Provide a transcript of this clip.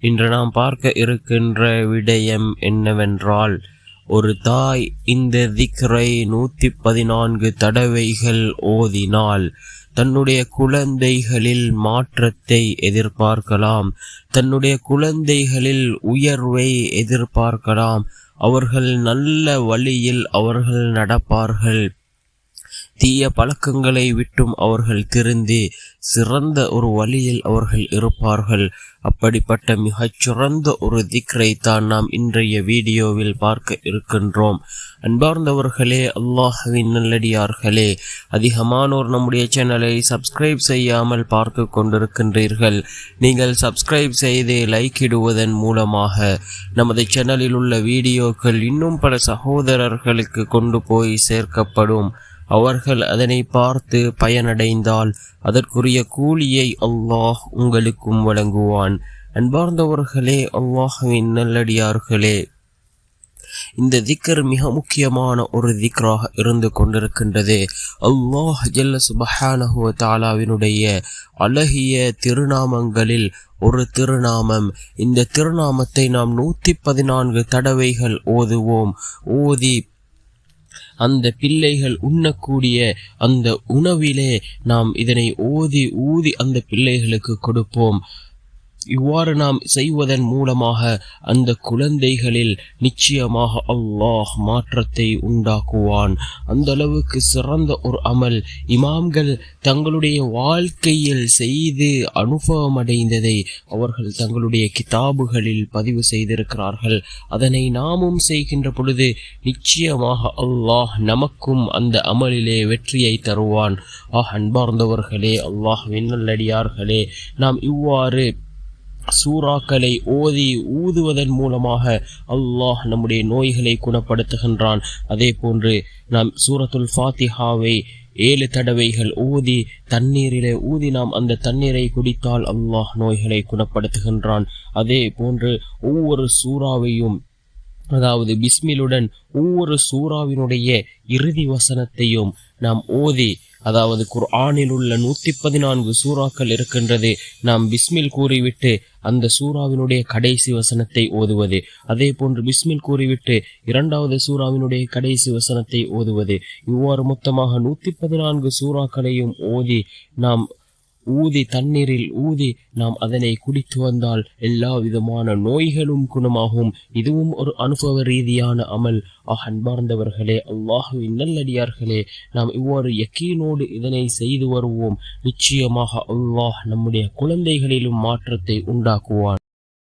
இன்று நாம் பார்க்க இருக்கின்ற விடயம் என்னவென்றால் ஒரு தாய் இந்த திக்ரை நூற்றி பதினான்கு தடவைகள் ஓதினால் தன்னுடைய குழந்தைகளில் மாற்றத்தை எதிர்பார்க்கலாம் தன்னுடைய குழந்தைகளில் உயர்வை எதிர்பார்க்கலாம் அவர்கள் நல்ல வழியில் அவர்கள் நடப்பார்கள். தீய பழக்கங்களை விட்டும் அவர்கள் திருந்தி சிறந்த ஒரு வழியில் அவர்கள் இருப்பார்கள். அப்படிப்பட்ட மிகச் சிறந்த ஒரு திக்ரை தான் நாம் இன்றைய வீடியோவில் பார்க்க இருக்கின்றோம். அன்பார்ந்தவர்களே அல்லாஹுவின் நல்லடியார்களே அதிகமானோர் நம்முடைய சேனலை சப்ஸ்கிரைப் செய்யாமல் பார்த்து கொண்டிருக்கின்றீர்கள். நீங்கள் சப்ஸ்கிரைப் செய்து லைக் இடுவதன் மூலமாக நமது சேனலில் உள்ள வீடியோக்கள் இன்னும் பல சகோதரர்களுக்கு கொண்டு போய் சேர்க்கப்படும். அவர்கள் அதனை பார்த்து பயனடைந்தால் அதற்குரிய கூலியை அல்லாஹ் உங்களுக்கும் வழங்குவான். அன்பார்ந்தவர்களே அல்லாஹுவின் நல்லடியார்களே இந்த திக்கர் மிக முக்கியமான ஒரு திக்ராக இருந்து கொண்டிருக்கின்றது. அல்லாஹ் ஜல்ல சுபஹானஹுவ தாலாவினுடைய அழகிய திருநாமங்களில் ஒரு திருநாமம். இந்த திருநாமத்தை நாம் நூற்றி பதினான்கு தடவைகள் ஓதுவோம். ஓதி அந்த பிள்ளைகள் உண்ணக்கூடிய அந்த உணவிலே நாம் இதனை ஓதி ஊதி அந்த பிள்ளைகளுக்கு கொடுப்போம். இவ்வாறு நாம் செய்வதன் மூலமாக அந்த குழந்தைகளில் நிச்சயமாக அல்லாஹ் மாற்றத்தை உண்டாக்குவான். அந்த அளவுக்கு சிறந்த ஒரு அமல் இமாம்கள் தங்களுடைய வாழ்க்கையில் செய்து அனுபவம் அடைந்ததை அவர்கள் தங்களுடைய கிதாபுகளில் பதிவு செய்திருக்கிறார்கள். அதனை நாமும் செய்கின்ற பொழுது நிச்சயமாக அல்லாஹ் நமக்கும் அந்த அமலிலே வெற்றியை தருவான். ஆஹ் அன்பார்ந்தவர்களே அல்லாஹ் விண்ணல்லடியார்களே நாம் இவ்வாறு சூறாக்களை ஓதி ஊதுவதன் மூலமாக அல்லாஹ் நம்முடைய நோய்களை குணப்படுத்துகின்றான். அதே போன்று நாம் சூரத்துல் ஃபாத்திஹாவை ஏழு தடவைகள் ஊதி தண்ணீரிலே ஊதி நாம் அந்த தண்ணீரை குடித்தால் அல்லாஹ் நோய்களை குணப்படுத்துகின்றான். அதே போன்று ஒவ்வொரு சூறாவையும் அதாவது பிஸ்மிலுடன் ஒவ்வொரு சூறாவினுடைய இறுதி வசனத்தையும் நாம் ஓதி அதாவது குர்ஆனில் உள்ள நூற்றி பதினான்கு சூறாக்கள் இருக்கின்றது நாம் பிஸ்மில் கூறிவிட்டு அந்த சூறாவினுடைய கடைசி வசனத்தை ஓதுவது அதே போன்று பிஸ்மில் கூறிவிட்டு இரண்டாவது சூறாவினுடைய கடைசி வசனத்தை ஓதுவது இவ்வாறு மொத்தமாக நூற்றி பதினான்கு சூறாக்களையும் ஓதி நாம் ஊதி தண்ணீரில் ஊதி நாம் அதனை குடித்து வந்தால் எல்லா விதமான நோய்களும் குணமாகும். இதுவும் ஒரு அனுபவ ரீதியான அமல். ஆஹ் அன்பார்ந்தவர்களே அல்லாஹுவின் நல்லடியார்களே நாம் இவ்வாறு யக்கீனோடு இதனை செய்து வருவோம். நிச்சயமாக அல்லாஹ் நம்முடைய குழந்தைகளிலும் மாற்றத்தை உண்டாக்குவான்.